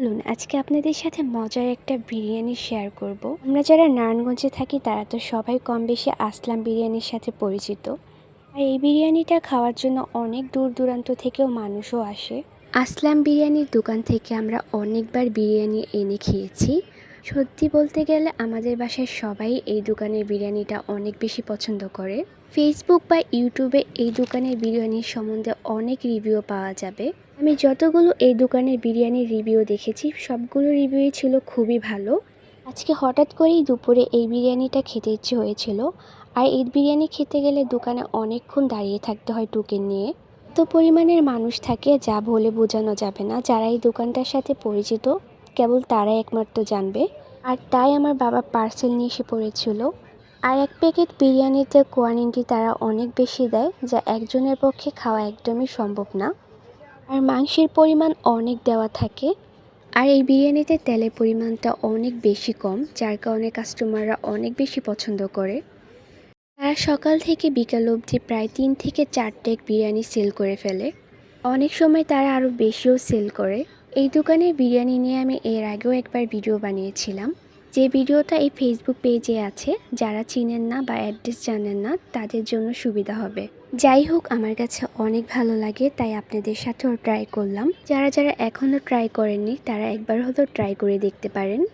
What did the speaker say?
চলুন, আজকে আপনাদের সাথে মজার একটা বিরিয়ানি শেয়ার করব। আমরা যারা নারায়ণগঞ্জে থাকি, তারা তো সবাই কম বেশি আসলাম বিরিয়ানির সাথে পরিচিত। আর এই বিরিয়ানিটা খাওয়ার জন্য অনেক দূর দূরান্ত থেকেও মানুষও আসে। আসলাম বিরিয়ানির দোকান থেকে আমরা অনেকবার বিরিয়ানি এনে খেয়েছি। সত্যি বলতে গেলে আমাদের বাসায় সবাই এই দোকানের বিরিয়ানিটা অনেক বেশি পছন্দ করে। ফেসবুক বা ইউটিউবে এই দোকানের বিরিয়ানির সম্বন্ধে অনেক রিভিউ পাওয়া যাবে। আমি যতগুলো এই দোকানের বিরিয়ানির রিভিউ দেখেছি, সবগুলো রিভিউই ছিল খুবই ভালো। আজকে হঠাৎ করেই দুপুরে এই বিরিয়ানিটা খেতে ইচ্ছে হয়েছিল। আর এই বিরিয়ানি খেতে গেলে দোকানে অনেকক্ষণ দাঁড়িয়ে থাকতে হয় টোকেন নিয়ে। এত পরিমাণের মানুষ থাকে, যা বলে বোঝানো যাবে না যারা এই দোকানটার সাথে পরিচিত। কেবল তারাই একমাত্র জানবে। আর তাই আমার বাবা পার্সেল নিয়ে এসে পড়েছিল। আর এক প্যাকেট বিরিয়ানিতে কোয়ান্টিটি তারা অনেক বেশি দেয়, যা একজনের পক্ষে খাওয়া একদমই সম্ভব না। আর মাংসের পরিমাণ অনেক দেওয়া থাকে। আর এই বিরিয়ানিতে তেলের পরিমাণটা অনেক বেশি কম, যার কারণে কাস্টমাররা অনেক বেশি পছন্দ করে। তারা সকাল থেকে বিকাল অবধি প্রায় তিন থেকে চারটে বিরিয়ানি সেল করে ফেলে। অনেক সময় তারা আরও বেশিও সেল করে। এই দোকানে বিরিয়ানি নিয়ে আমি এর আগেও একবার ভিডিও বানিয়েছিলাম। যে ভিডিওটা এই ফেসবুক পেজে আছে, যারা চিনেন না বা অ্যাড্রেস জানেন না, তাদের জন্য সুবিধা হবে। যাই হোক, আমার কাছে অনেক ভালো লাগে, তাই আপনাদের সাথেও ট্রাই করলাম। যারা যারা এখনও ট্রাই করেননি, তারা একবার হলেও ট্রাই করে দেখতে পারেন।